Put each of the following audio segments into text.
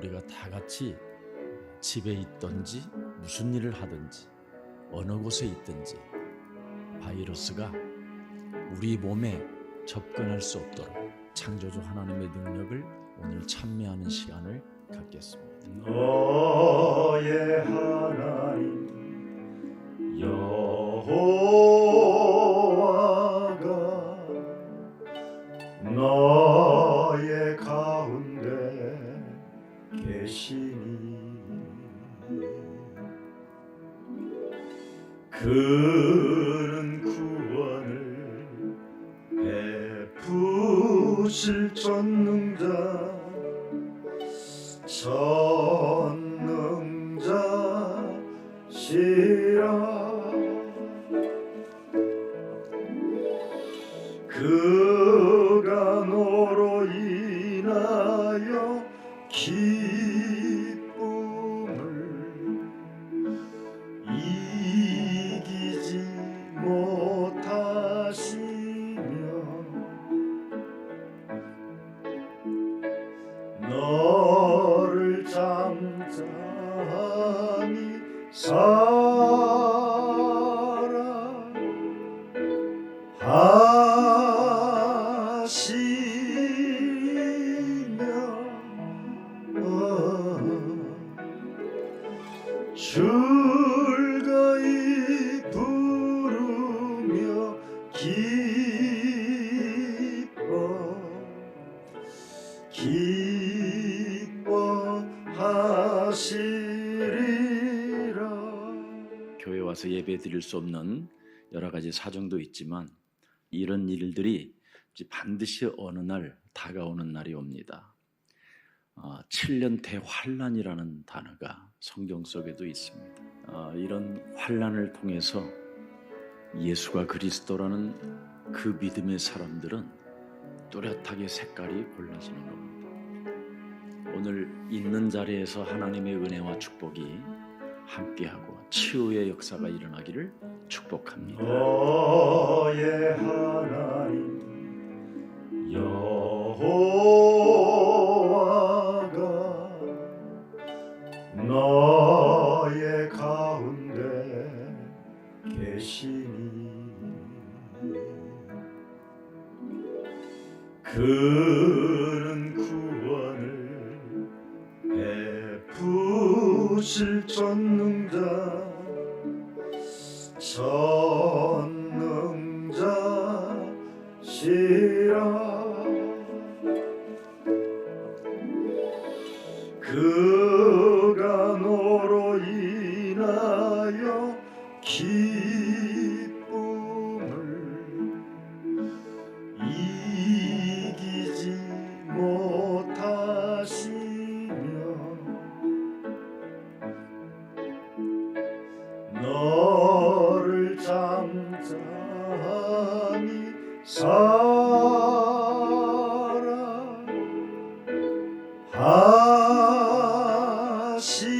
우리가 다 같이 집에 있든지 무슨 일을 하든지 어느 곳에 있든지 바이러스가 우리 몸에 접근할 수 없도록 창조주 하나님의 능력을 오늘 찬미하는 시간을 갖겠습니다. 너의 하나님 여호 그는 구원을 베푸실 전능자 전 교회 와서 예배 드릴 수 없는 여러 가지 사정도 있지만 이런 일들이 반드시 어느 날 다가오는 날이 옵니다. 어, 7년 대환란이라는 단어가 성경 속에도 있습니다. 어, 이런 환란을 통해서 예수가 그리스도라는 그 믿음의 사람들은 뚜렷하게 색깔이 골라지는 겁니다. 오늘 있는 자리에서 하나님의 은혜와 축복이 함께하고 치유의 역사가 일어나기를 축복합니다. 너의 하나님 너의 가운데 계시니. 그는 구원을 베푸실 전능자 전능자시라. 그 너를 잠잠히 사랑하시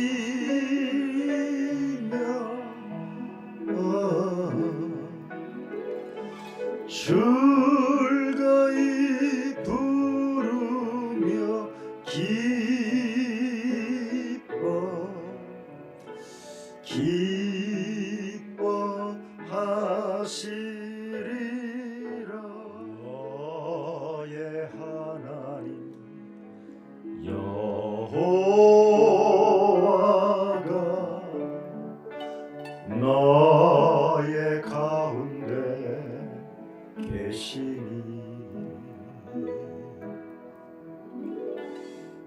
계시니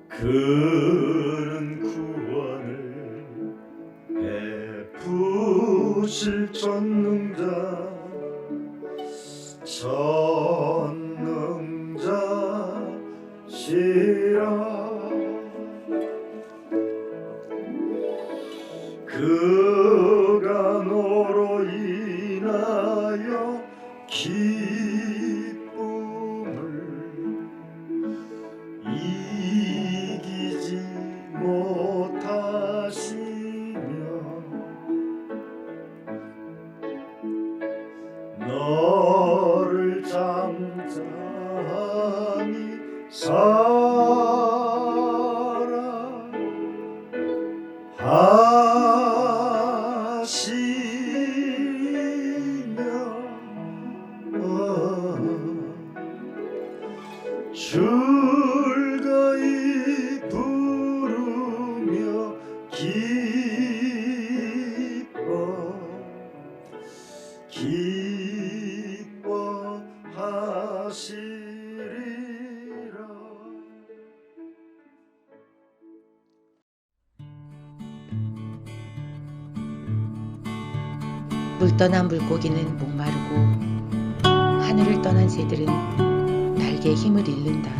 그는 구원을 베푸실 전능자 전능자시라. 그가 너로 인하여 기 이기지 못하시며 너를 잠잠히 사 물 떠난 물고기는 목마르고 하늘을 떠난 새들은 날개에 힘을 잃는다.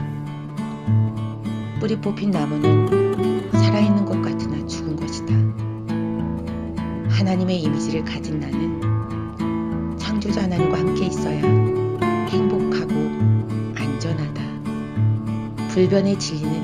뿌리 뽑힌 나무는 살아있는 것 같으나 죽은 것이다. 하나님의 이미지를 가진 나는 창조자 하나님과 함께 있어야 행복하고 안전하다. 불변의 진리는.